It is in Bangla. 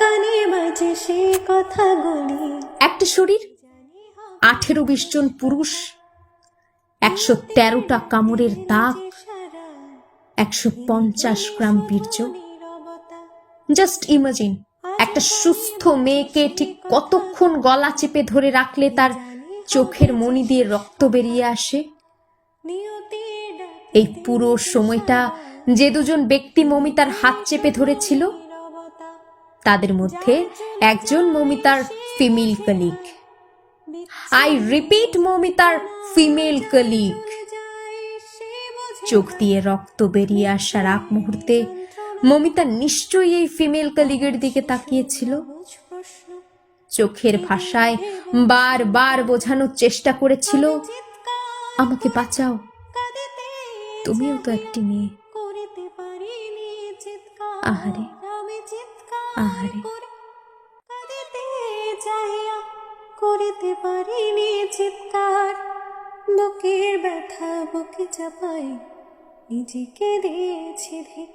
কানে বাজে কথাগুলি। একটা শরীর, আঠেরো বিশ জন পুরুষ, একশো তেরোটা কামড়ের দাগ, একশো পঞ্চাশ গ্রাম বীর্য। জাস্ট ইমাজিন একটা সুস্থ মেয়েকে ঠিক কতক্ষণ গলা চেপে ধরে রাখলে তার চোখের মণি দিয়ে রক্ত বেরিয়ে আসে? এই পুরো সময়টা যে দুজন ব্যক্তি মমিতার হাত চেপে ধরেছিল তাদের মধ্যে একজন মমিতার ফিমেল কলিগ আই রিপিট মমিতার ফিমেল কলিগ চোখ দিয়ে রক্ত বেরিয়ে আসার আগ মুহূর্তে মমিতা নিশ্চয়ই এই ফিমেল কলিগের দিকে তাকিয়েছিল। চোখের ভাষায় বারবার বোঝানোর চেষ্টা করেছিল, আমাকে বাঁচাও। তুমিও তো একটি মেয়ে। আহারে আহারে। করিতে পারিনি চিৎকার বুকের ব্যথা বুকে চাপাই নিজেকে দিয়েছি ধিক